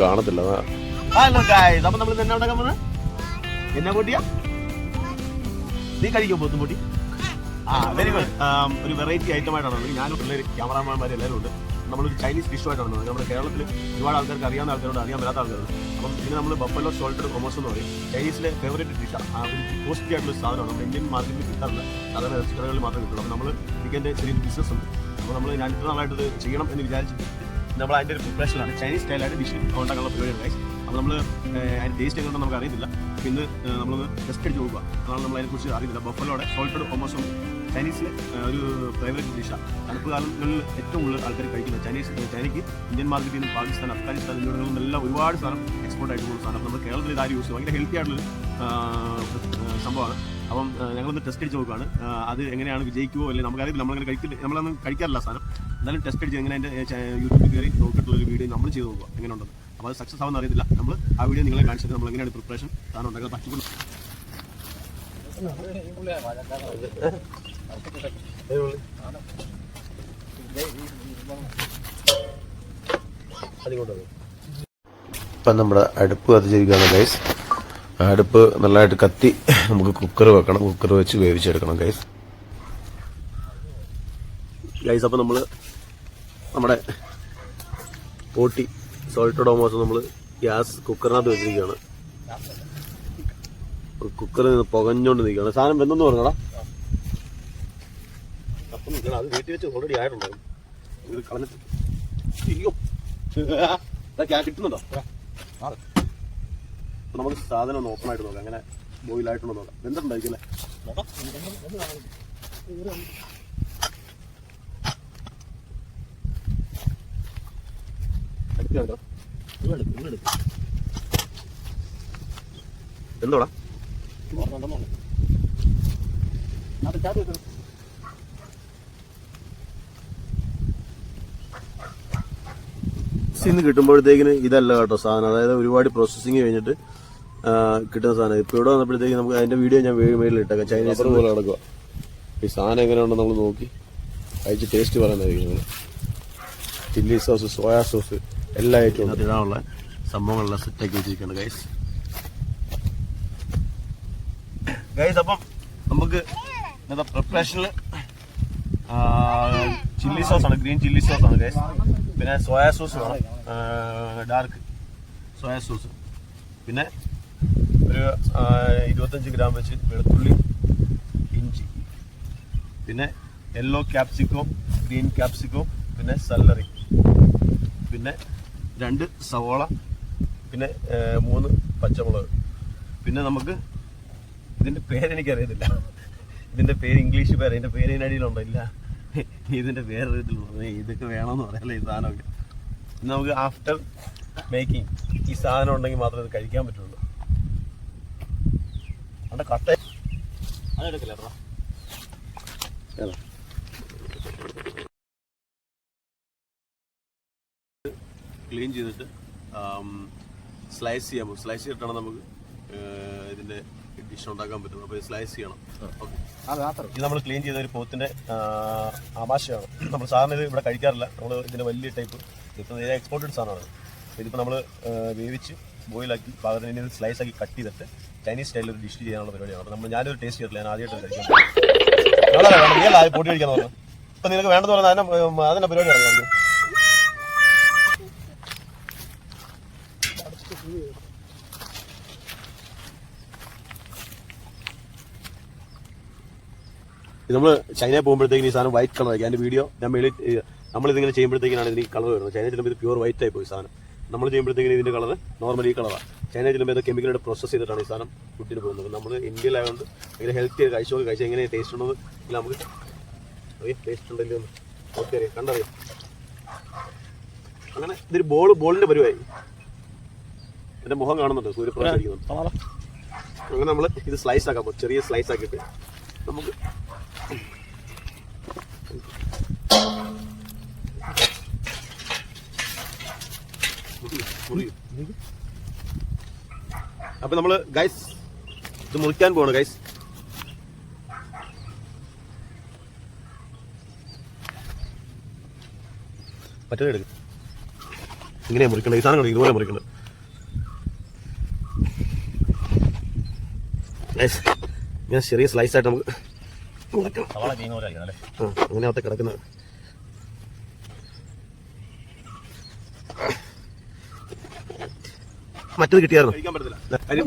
കാണത്തില്ല. ഒരു variety item ആയിട്ടാണ് ഞാനും പിള്ളേർ ക്യാമറാമാന്മാർ എല്ലാവരും ഉണ്ട്. നമ്മളൊരു ചൈനീസ് ഡിഷ് വന്നത്. നമ്മുടെ കേരളത്തിൽ ഒരുപാട് ആൾക്കാർക്ക് അറിയാവുന്ന ആൾക്കാരോട് അറിയാൻ വരാത്ത ആൾക്കാരുണ്ട് അപ്പം ഇതിന് നമ്മൾ ബഫലോ സോൾട്ടഡ് പ്രൊമോഷൻ എന്ന് പറയും. ചൈനീസിലെ ഫേവറേറ്റ് ഡിഷാണ് കോസ്റ്റ്ലി ആയിട്ടുള്ള ഒരു സാധനമാണ്. നമ്മുടെ ഇന്ത്യൻ മാർക്കറ്റിൽ കിട്ടാറില്ല. സാധാരണ റെസ്റ്റോറന്റുകളിൽ മാത്രമേ കിട്ടുള്ളൂ. അപ്പം നമ്മൾ ഇതിന്റെ ചെറിയൊരു ബിസിനസ് ഉണ്ട്. അപ്പോൾ നമ്മൾ ഞാൻ ഇത്ര നാളായിട്ട് ഇത് ചെയ്യണം എന്ന് വിചാരിച്ചിട്ട് നമ്മൾ അതിന്റെ ഒരു പ്രിപ്പറേഷനാണ് ചൈനീസ് സ്റ്റൈലായിട്ട് ഡിഷ് ഉണ്ടാക്കാനുള്ള പരിപാടി ഗൈസ് അപ്പോൾ നമ്മൾ അതിന്റെ ടേസ്റ്റ് എങ്ങനെ നമുക്ക് അറിയത്തില്ല. പിന്നെ നമ്മളൊന്ന് ടെസ്റ്റ് അടിച്ച് നോക്കുക. അതാണ് നമ്മൾ അതിനെക്കുറിച്ച് അറിയുന്നില്ല ബഫലോടെ സോൾട്ടഡ് ഒമോസും ചൈനീസിലെ ഒരു ഫേവറേറ്റ് ഡിഷാണ് തണുപ്പ് കാലങ്ങളിൽ ഏറ്റവും കൂടുതൽ ആൾക്കാർ കഴിക്കുന്നത് ചൈനീസ് ചൈനയ്ക്ക് ഇന്ത്യൻ മാർക്കറ്റിൽ നിന്ന് പാകിസ്ഥാൻ അഫ്ഗാനിസ്ഥാൻ എന്നിവിടങ്ങളിൽ നിന്നെല്ലാം ഒരുപാട് സാധനം എക്സ്പോർട്ട് പോകുന്ന സാധനം. നമ്മൾ കേരളത്തിൽ ഇതാരും യൂസ് ചെയ്യും ഭയങ്കര ഹെൽത്തി ആയിട്ടുള്ള സംഭവമാണ്. അപ്പം ഞങ്ങളൊന്ന് ടെസ്റ്റ് അടിച്ച് നോക്കുകയാണ് അത് എങ്ങനെയാണ് വിജയിക്കുമോ അല്ലെങ്കിൽ നമുക്കറിയില്ല. നമ്മളങ്ങനെ കഴിക്കില്ല നമ്മളൊന്നും കഴിക്കാറില്ല സാധനം. എന്നാലും ടെസ്റ്റ് അടിച്ച് എങ്ങനെ എന്റെ യൂട്യൂബിൽ കയറി നോക്കിയിട്ടുള്ള ഒരു വീഡിയോ നമ്മൾ ചെയ്ത് നോക്കുക എങ്ങനെ ഉണ്ടെന്ന് അപ്പോൾ അത് സക്സസ് ആവുന്ന അറിയത്തില്ല. നമ്മൾ ആ വീഡിയോ നിങ്ങളെ കാണിച്ചിട്ട് നമ്മൾ എങ്ങനെയാണ് പ്രിപ്പറേഷൻ സാധനം ഉണ്ടാക്കുക പറ്റിക്കുന്നത് ഇപ്പം നമ്മുടെ അടുപ്പ് കത്തിച്ചിരിക്കുകയാണ് ഗൈസ് അടുപ്പ് നല്ലതായിട്ട് കത്തി നമുക്ക് കുക്കർ വെക്കണം. കുക്കർ വെച്ച് വേവിച്ചെടുക്കണം ഗൈസ് ഗൈസ് അപ്പോൾ നമ്മൾ നമ്മുടെ പോട്ടി സോൾട്ട് ഡോമോസ് നമ്മൾ ഗ്യാസ് കുക്കറിനകത്ത് വെച്ചിരിക്കുകയാണ്. കുക്കറിൽ നിന്ന് പുകഞ്ഞോണ്ട് നിൽക്കുകയാണ്. സാധനം വെന്തെന്ന് പറഞ്ഞടാ. അപ്പം നിങ്ങൾ അത് വീട്ടിൽ വെച്ച് ഓൾറെഡി ആയിട്ടുണ്ടായിരുന്നു. ഇത് കളഞ്ഞിട്ട്. കിട്ടുന്നുണ്ടോ? നമുക്ക് സാധനം ഒന്ന് ഓപ്പൺ ആയിട്ട് നോക്കാം. അങ്ങനെ ബോയിലായിട്ടുണ്ടോ നോക്കാം വെന്തിട്ടുണ്ടായിരിക്കും അല്ലേ എന്തോടാ ഇന്ന് കിട്ടുമ്പോഴത്തേക്കിന് ഇതല്ല കേട്ടോ സാധനം. അതായത് ഒരുപാട് പ്രോസസ്സിങ് കഴിഞ്ഞിട്ട് കിട്ടുന്ന സാധനം. ഇപ്പൊ ഇവിടെ വന്നപ്പോഴത്തേക്ക് നമുക്ക് അതിന്റെ വീഡിയോ ഞാൻ മേളിൽ ഇട്ടേക്കാം. ചൈനീസ് പോലെ നടക്കുക ഈ സാധനം എങ്ങനെയുണ്ടെന്ന് നമ്മൾ നോക്കി. കഴിച്ച് ടേസ്റ്റ് പറയുന്നതായിരിക്കും ചില്ലി സോസ് സോയാ സോസ് എല്ലാ ഐറ്റവും ഇടാനുള്ള സംഭവങ്ങളെല്ലാം സെറ്റാക്കി വെച്ചിരിക്കുകയാണ് ഗൈസ് ഗൈസ് അപ്പം നമുക്ക് ഇന്നത്തെ പ്രിപ്പറേഷനിൽ ചില്ലി സോസ് ആണ് ഗ്രീൻ ചില്ലി സോസ് ആണ് ഗൈസ് പിന്നെ സോയാ സോസ് വേണം. ഡാർക്ക് സോയാ സോസ് പിന്നെ ഒരു ഇരുപത്തഞ്ച് ഗ്രാം വെച്ച് വെളുത്തുള്ളി ഇഞ്ചി പിന്നെ യെല്ലോ ക്യാപ്സിക്കോ ഗ്രീൻ ക്യാപ്സിക്കോ പിന്നെ സല്ലറി പിന്നെ രണ്ട് സവോള പിന്നെ മൂന്ന് പച്ചമുളക്. പിന്നെ നമുക്ക് ഇതിന്റെ പേര് ഇതിന്റെ പേര് ഇംഗ്ലീഷ് പേര്. ഇതിന്റെ പേര് ഇതിനടിയിലുണ്ടോ ഇല്ല. ഇതിന്റെ പേരറിയത്തില്ല ഇതൊക്കെ വേണമെന്ന് പറയാല്ലേ ഈ സാധനമൊക്കെ. നമുക്ക് ആഫ്റ്റർ മേക്കിംഗ് ഈ സാധനം ഉണ്ടെങ്കിൽ മാത്രമേ ഇത് കഴിക്കാൻ പറ്റുള്ളൂ. അവിടെ കട്ട അതെടുക്കില്ല ക്ലീൻ ചെയ്തിട്ട് സ്ലൈസ് ചെയ്യാൻ പോകും സ്ലൈസ് ചെയ്തിട്ടാണ് നമുക്ക് ഇതിന്റെ ഡിഷ് ഉണ്ടാക്കാൻ പറ്റും അപ്പോൾ സ്ലൈസ് ചെയ്യണം. ഇത് നമ്മൾ ക്ലീൻ ചെയ്ത ഒരു പോത്തിന്റെ ആമാശയാണ്. നമ്മൾ സാധാരണ ഇത് ഇവിടെ കഴിക്കാറില്ല. നമ്മൾ ഇതിന്റെ വലിയ ടൈപ്പ്. ഇപ്പം നേരെ എക്സ്പോർട്ടഡ് സാധനമാണ്. ഇതിപ്പോൾ നമ്മൾ വേവിച്ച് ബോയിലാക്കി പാകത്തിന് സ്ലൈസ് ആക്കി കട്ട് ചെയ്തിട്ട് ചൈനീസ് സ്റ്റൈലിൽ ഒരു ഡിഷ് ചെയ്യാനുള്ള പരിപാടിയാണ്. നമ്മൾ ഞാനൊരു ടേസ്റ്റ് ചെയ്തിട്ടില്ല ഞാൻ ആദ്യമായിട്ട് കഴിക്കുന്നത്. നീ ആദ്യം നിനക്ക് വേണ്ടെന്ന് പറഞ്ഞാൽ അതിനെ അതിന്റെ പരിപാടി അറിയാം നമ്മൾ ചൈനയിൽ പോകുമ്പോഴത്തേക്കും ഈ സാധനം വൈറ്റ് കളർ ആയിരിക്കും. അതിന്റെ വീഡിയോ ഞാൻ ഇതിങ്ങനെ ചെയ്യുമ്പോഴത്തേക്കാണ് ഇതിന് കളർ വരുന്നത്. ചൈനയിൽ ചെല്ലുമ്പോൾ ഇത് പ്യൂർ വൈറ്റ് ആയി പോയി സാധനം. നമ്മൾ ചെയ്യുമ്പോഴത്തേക്കും ഇതിന്റെ കളർ നോർമലി ഈ കളറാണ് ചൈന ചെല്ലുമ്പോൾ ഇത് കെമിക്കലായിട്ട് പ്രോസസ് ചെയ്തിട്ടാണ് ഈ സാധനം ഫുഡിന് പോകുന്നത്. നമ്മൾ ഇന്ത്യയിലായതുകൊണ്ട് ഭയങ്കര ഹെൽത്തി ആയി കഴിച്ചു കഴിച്ചാൽ എങ്ങനെ ടേസ്റ്റ് ഉള്ളത്? ഇല്ല നമുക്ക് അറിയാം. ടേസ്റ്റ് ഉണ്ടല്ലോ എന്ന്. ഓക്കെ അറിയാം. കണ്ടറിയാം. അങ്ങനെ ഇതൊരു ബോൾ ബോളിന്റെ പരിവായി. എന്റെ മുഖം കാണുന്നുണ്ട്. സൂര്യപ്രകാശം അടിക്കുന്നുണ്ട് അങ്ങനെ നമ്മൾ ഇത് സ്ലൈസ് ആക്കാം. പോകും ചെറിയ സ്ലൈസ് ആക്കിയിട്ട്. നമുക്ക് അപ്പൊ നമ്മൾ ഗൈസ് ഇത് മുറിക്കാൻ പോവാണ് ഗൈസ് മറ്റേ എടുക്കും. ഇങ്ങനെ മുറിക്കണം ഈ സാധനം ഇതുപോലെ മുറിക്കണം. Guys, ഇങ്ങനെ ചെറിയ സ്ലൈസ് ആയിട്ട് നമുക്ക് അങ്ങനെ സവാള ചെയ്യുന്ന പോലെ ആയിരിക്കണം അല്ലേ ആ അങ്ങനകത്ത് കിടക്കുന്ന മറ്റത് കിട്ടിയായിരുന്നു.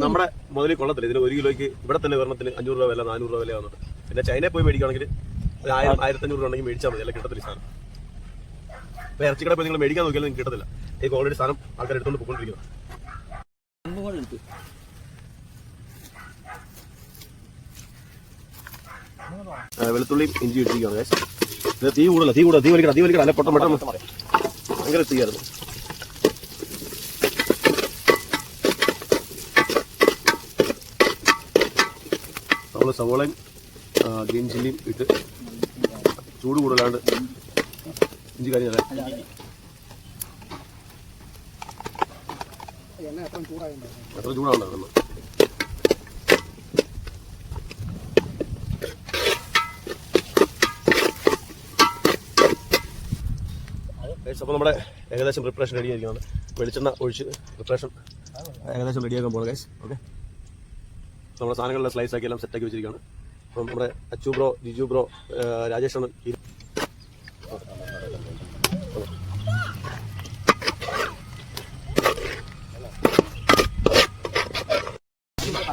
നമ്മുടെ മുതലിൽ കൊള്ളത്തില്ല. ഇതിന് ഒരു കിലോയ്ക്ക് ഇവിടെ തന്നെ വരണത്തിന് അഞ്ഞൂറ് രൂപ വില നാനൂറ് രൂപ വില വന്നിട്ട്. പിന്നെ ചൈനയിൽ പോയി മേടിക്കുകയാണെങ്കിൽ ആയിരം ആയിരത്തഞ്ഞൂറ് രൂപ ഉണ്ടെങ്കിൽ മേടിച്ചാൽ മതി. അല്ല കിട്ടത്തില്ല സാധനം. ഇപ്പൊ ഇറച്ചിക്കട പോയി നിങ്ങൾ മേടിക്കാൻ നോക്കിയാൽ നിങ്ങൾക്ക് കിട്ടത്തില്ല. ഈ ഓൾറെഡി സാധനം ആൾക്കാർ എടുത്തുകൊണ്ട് പോയിക്കൊണ്ടിരിക്കുന്നത് വെളുത്തുള്ളിയും ഇഞ്ചി ഇട്ടിരിക്കുകയാണ്. ഇത് തീ കൂടുതല തീ കൂടുതൽ തീ വലിക്കണം തീ വലിക്കണം. അല്ല പൊട്ടം പെട്ടെന്ന് ഭയങ്കര തീയായിരുന്നു. നമ്മൾ സവോളയും ഗ്രീൻ ചില്ലിയും ഇട്ട് ചൂട് കൂടുതലാണ്ട് ഇഞ്ചി കാര്യം എത്ര ചൂടാവുണ്ടായിരുന്നു അപ്പോൾ നമ്മുടെ ഏകദേശം പ്രിപ്പറേഷൻ റെഡി ആയിരിക്കുന്നുണ്ട് വെളിച്ചെണ്ണ ഒഴിച്ച് പ്രിപ്പറേഷൻ ഏകദേശം റെഡിയാക്കാൻ പോകണം ഗൈസ് ഓക്കെ നമ്മുടെ സാധനങ്ങളുടെ സ്ലൈസ് ആക്കി എല്ലാം സെറ്റാക്കി വെച്ചിരിക്കുകയാണ് അപ്പം നമ്മുടെ അച്ചു ബ്രോ ജിജു ബ്രോ രാജേഷ്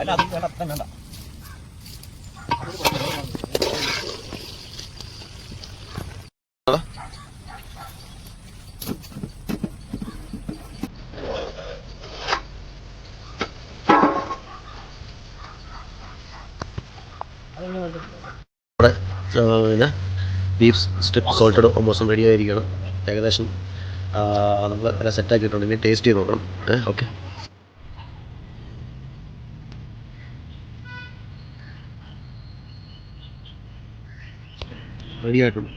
അത് വേണ്ട വേണ്ട. നമ്മുടെ പിന്നെ beef strip salted almost ready ആയിരിക്കണം. ഏകദേശം നമ്മൾ എല്ലാം സെറ്റാക്കിയിട്ടുണ്ട് ഇനി ടേസ്റ്റ് ചെയ്ത് നോക്കണം. ഏഹ് ഓക്കെ റെഡി ആയിട്ടുണ്ട്.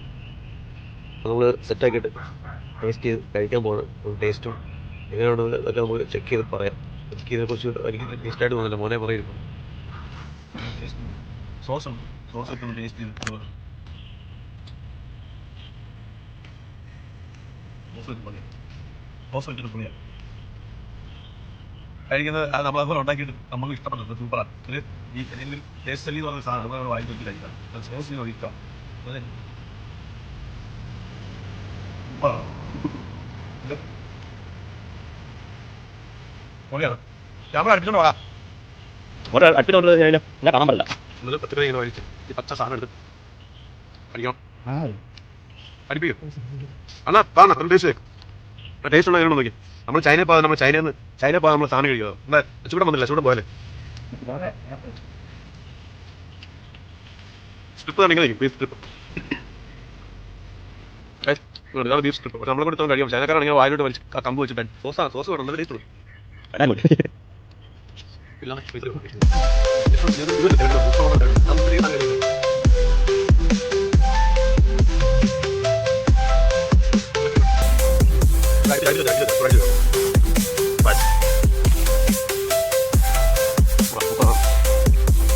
നമ്മൾ സെറ്റാക്കിയിട്ട് ടേസ്റ്റ് ചെയ്ത് കഴിക്കാൻ പോകണം ടേസ്റ്റും എങ്ങനെയാണെന്ന് അതൊക്കെ നമുക്ക് ചെക്ക് ചെയ്ത് പറയാം. ചെക്ക് ചെയ്തതിനെ കുറിച്ച് എനിക്ക് ടേസ്റ്റായിട്ട് തോന്നുന്നില്ല. മോനെ പറയുന്നു ടേസ്റ്റ് ചെയ്ത് സോസ് ഇട്ട് പൊളിയാ. സോസ് ഇട്ടിട്ട് പൊളിയാ. കഴിക്കുന്നത് അത് നമ്മൾ അതുപോലെ ഉണ്ടാക്കിയിട്ട് നമുക്ക് ഇഷ്ടപ്പെടുന്നത് സൂപ്പറാണ് ഒരു ഈ എന്തെങ്കിലും ടേസ്റ്റ് എന്ന് പറഞ്ഞ സാധനം. നമ്മൾ നോക്കി കഴിക്കാം. സോസിന് ഒഴിക്കാം അതെ ക്യാമറ അടുപ്പിച്ചോണ്ട് പോകാം ഞാൻ ഞാൻ കാണാൻ പറ്റില്ല. എന്നിട്ട് പത്ത് ഇങ്ങനെ വലിച്ച് ഈ പച്ച സാധനം എടുത്ത് അടിക്കണം അടിപ്പിക്കും അന്നാ പാണ നല്ല ടേസ്റ്റ് ടേസ്റ്റ് നോക്കി നമ്മൾ ചൈനയിൽ പോകാതെ നമ്മൾ ചൈനയിൽ നിന്ന് ചൈനയിൽ പോകാതെ നമ്മൾ സാധനം കഴിക്കുമോ എന്താ ചൂടം വന്നില്ല ചൂടം പോലെ സ്ട്രിപ്പ് തന്നെ ഇങ്ങനെ ബീഫ് സ്ട്രിപ്പ് ഇതാണ് ബീഫ് സ്ട്രിപ്പ് പക്ഷെ നമ്മളെ കൂടെ കഴിയാം ചൈനക്കാരാണെങ്കിൽ വായിലോട്ട് വലിച്ച് ആ കമ്പ് വെച്ചിട്ട് സോസാണ് സോസ് വേണം നല്ല ടേസ്റ്റ് ഉണ്ട്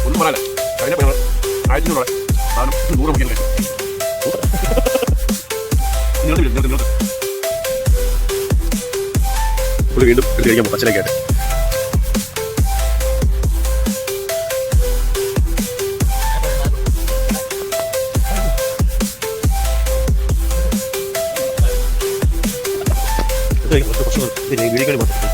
ഒന്നും പറയാനില്ല. കഴിഞ്ഞ പെങ്ങൾ ആയിരത്തി രൂപ. സാധനം നൂറ് മുഖ്യം കഴിച്ചു ഇങ്ങോട്ട് വിടും, ഇങ്ങോട്ട് ഇങ്ങോട്ട് ഒരു എടുത്ത് കുറച്ച് പച്ചലേക്കായിട്ട് പിന്നെ വീടിക്കാൻ മാത്രം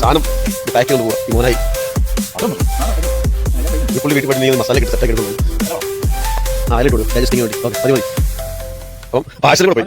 സാധനം പാക്ക് ചെയ്ത് പോവാ. ഈ മോനായി. പുള്ളി വീട്ടിൽ പോയി മസാല കിട്ടി സെറ്റാക്കി എടുക്കുന്നു ആ അതിലിട്ട് കൊടുക്കും. ഡൈജസ്റ്റിംഗ് വേണ്ടി. ഓക്കെ മതി മതി. അപ്പം പാഴ്സൽ കൂടെ പോയി.